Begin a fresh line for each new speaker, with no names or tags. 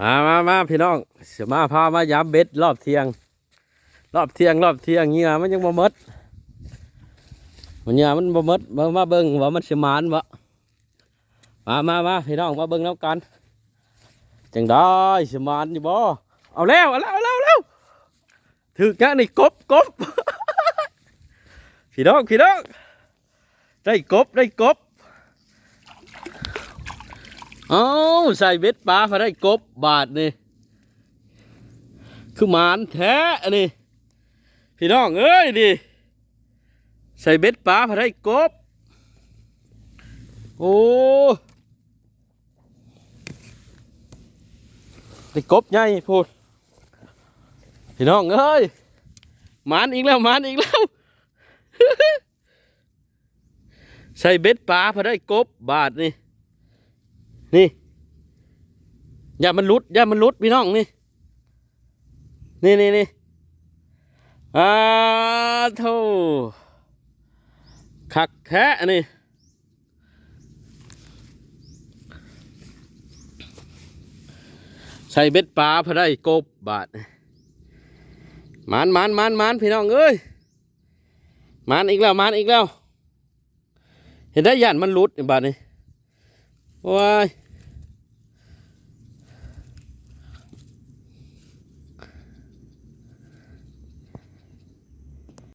มามามาพี่น้องเสียมาพามายามเบ็ดรอบเที่ยง รอบเที่ยงรอบเที่ยงเงื่อมันยังบ่มดมันเงื่อมันบ่มดมามาเบิ่งว่ามันสิมานบ่มามามาพี่น้องมาเบิ่งแล้วกันจังได้สิมานอยู่บ่เอาแล้วเอาแล้วเอาแล้วเอแล้วถึกยังนี่กบกบพี่น้องพี่น้องได้กบได้กบ เอาใส่เบ็ดปลาพอได้กบบาทนี่คือหมานแท้อันนี้พี่น้องเอ้ยดิใส่เบ็ดปลาพอได้กบ โอ้ได้กบใหญ่พูดพี่น้องเอ้ยหมานอีกแล้วหมานอีกแล้ว ใส่เบ็ดปลาพอได้กบบาทนี่ นี่ อย่ามันลุด อย่ามันลุดพี่น้องนี่ นี่นี่นี่อ่าโธ่คักแท้อันนี่ใส่เบ็ดปลาพอได้กบบาทมานมานมานมานพี่น้องเอ้ยมานอีกแล้วมานอีกแล้ว เห็นได้ยันมันลุดบาทนี่ โอ้ย